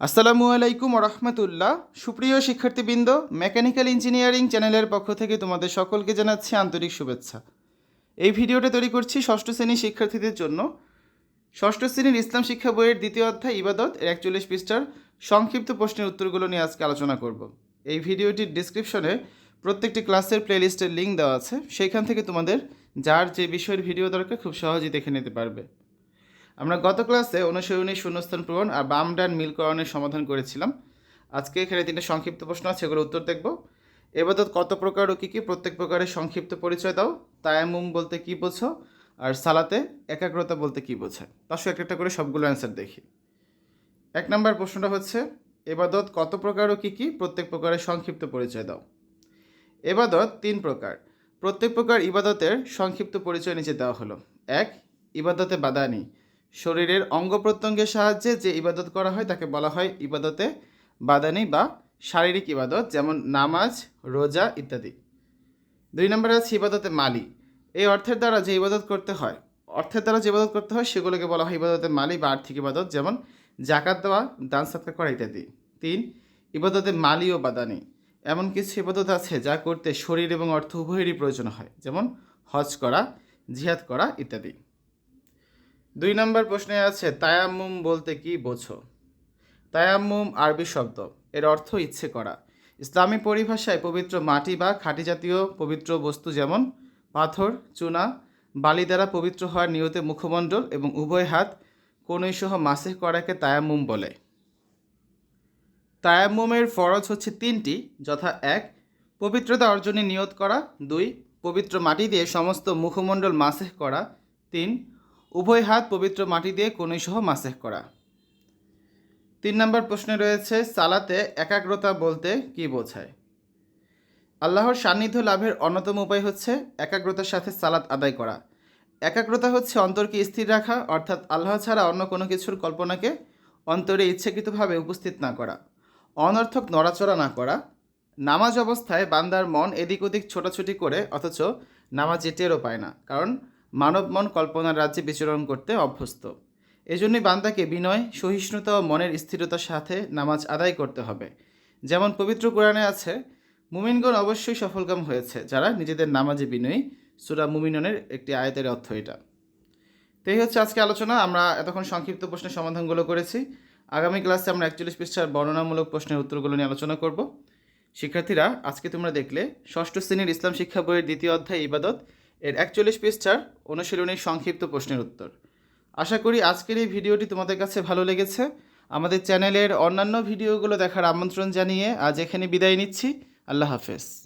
আসসালামু আলাইকুম রহমতুল্লাহ। সুপ্রিয় শিক্ষার্থীবৃন্দ, মেকানিক্যাল ইঞ্জিনিয়ারিং চ্যানেলের পক্ষ থেকে তোমাদের সকলকে জানাচ্ছি আন্তরিক শুভেচ্ছা। এই ভিডিওটা তৈরি করছি ষষ্ঠ শ্রেণির শিক্ষার্থীদের জন্য। ষষ্ঠ শ্রেণির ইসলাম শিক্ষা বইয়ের দ্বিতীয় অধ্যায়, ইবাদত, এর একচল্লিশ পৃষ্ঠার সংক্ষিপ্ত প্রশ্নের উত্তরগুলো নিয়ে আজকে আলোচনা করব। এই ভিডিওটির ডিসক্রিপশনে প্রত্যেকটি ক্লাসের প্লেলিস্টের লিঙ্ক দেওয়া আছে। সেইখান থেকে তোমাদের যার যে বিষয়ের ভিডিও দরকার, খুব সহজেই দেখে নিতে পারবে। আমরা গত ক্লাসে অনুসরণী শূন্যস্থান পূরণ আর বাম ডান মিলকরণের সমাধান করেছিলাম। আজকে এখানে তিনটে সংক্ষিপ্ত প্রশ্ন আছে এগুলো উত্তর দেখব। এবাদত কত প্রকার ও কী কী প্রত্যেক প্রকারের সংক্ষিপ্ত পরিচয় দাও। তায়ামুম বলতে কী বোঝো আর সালাতে একাগ্রতা বলতে কী বোঝায়? তার একটা একটা করে সবগুলো অ্যান্সার দেখি। এক নম্বর প্রশ্নটা হচ্ছে, এবাদত কত প্রকার ও কী কী প্রত্যেক প্রকারের সংক্ষিপ্ত পরিচয় দাও? এবাদত তিন প্রকার। প্রত্যেক প্রকার ইবাদতের সংক্ষিপ্ত পরিচয় নিচে দেওয়া হলো। এক, ইবাদতে বাদানি। শরীরের অঙ্গ প্রত্যঙ্গের সাহায্যে যে ইবাদত করা হয় তাকে বলা হয় ইবাদতে বাদানি বা শারীরিক ইবাদত, যেমন নামাজ, রোজা ইত্যাদি। দুই নম্বরে আছে ইবাদতে মালি। এই অর্থের দ্বারা যে ইবাদত করতে হয়, অর্থের দ্বারা যে ইবাদত করতে হয় সেগুলোকে বলা হয় ইবাদতে মালি বা আর্থিক ইবাদত, যেমন জাকাত দেওয়া, দান সাতকা করা ইত্যাদি। তিন, ইবাদতে মালি ও বাদানি। এমন কিছু ইবাদত আছে যা করতে শরীর এবং অর্থ উভয়েরই প্রয়োজন হয়, যেমন হজ করা, জিহাদ করা ইত্যাদি। দুই নম্বর প্রশ্নে আছে, তায়াম্মুম বলতে কি বোঝো? তায়াম্মুম আরবি শব্দ, এর অর্থ ইচ্ছে করা। ইসলামী পরিভাষায় পবিত্র মাটি বা খাঁটি জাতীয় পবিত্র বস্তু যেমন পাথর, চুনা, বালি দ্বারা পবিত্র হওয়ার নিয়তে মুখমণ্ডল এবং উভয় হাত কনৈসহ মাসে করাকে তায়াম্মুম বলে। তায়াম্মুমের ফরজ হচ্ছে তিনটি, যথা এক, পবিত্রতা অর্জনে নিয়ত করা, দুই, পবিত্র মাটি দিয়ে সমস্ত মুখমণ্ডল মাসেহ করা, তিন উভয় হাত পবিত্র মাটি দিয়ে কনুইসহ মাসেহ করা। তিন নম্বর প্রশ্নে রয়েছে, সালাতে একাগ্রতা বলতে কি বোঝায়? আল্লাহর সান্নিধ্য লাভের অন্যতম উপায় হচ্ছে একাগ্রতার সাথে সালাত আদায় করা। একাগ্রতা হচ্ছে অন্তরকে স্থির রাখা, অর্থাৎ আল্লাহ ছাড়া অন্য কোনো কিছুর কল্পনাকে অন্তরে ইচ্ছাকৃতভাবে উপস্থিত না করা, অনর্থক নড়াচড়া না করা, নামাজ অবস্থায় বান্দার মন এদিক ওদিক ছোটাছুটি করে, অথচ নামাজে টেরও পায় না। কারণ মানব মন কল্পনার রাজ্যে বিচরণ করতে অভ্যস্ত। এজন্যই বান্দাকে বিনয়, সহিষ্ণুতা ও মনের স্থিরতার সাথে নামাজ আদায় করতে হবে। যেমন পবিত্র কোরআনে আছে, মুমিনগণ অবশ্যই সফলকাম হয়েছে, যারা নিজেদের নামাজে বিনয়ী। সুরা মুমিননের একটি আয়তের অর্থ এটা। তো এই হচ্ছে আজকে আলোচনা। আমরা এতক্ষণ সংক্ষিপ্ত প্রশ্নের সমাধানগুলো করেছি। আগামী ক্লাসে আমরা একচল্লিশ পৃষ্ঠার বর্ণনামূলক প্রশ্নের উত্তরগুলো নিয়ে আলোচনা করব। শিক্ষার্থীরা, আজকে তোমরা দেখলে ষষ্ঠ শ্রেণির ইসলাম শিক্ষা বইয়ের দ্বিতীয় অধ্যায় ইবাদত। এর একচল্লিশ পৃষ্ঠার অনুশীলনীর সংক্ষিপ্ত প্রশ্নের উত্তর। আশা করি আজকের এই ভিডিওটি তোমাদের কাছে ভালো লেগেছে। আমাদের চ্যানেলের অন্যান্য ভিডিওগুলো দেখার আমন্ত্রণ জানিয়ে আজ এখানে বিদায় নিচ্ছি। আল্লাহ হাফেজ।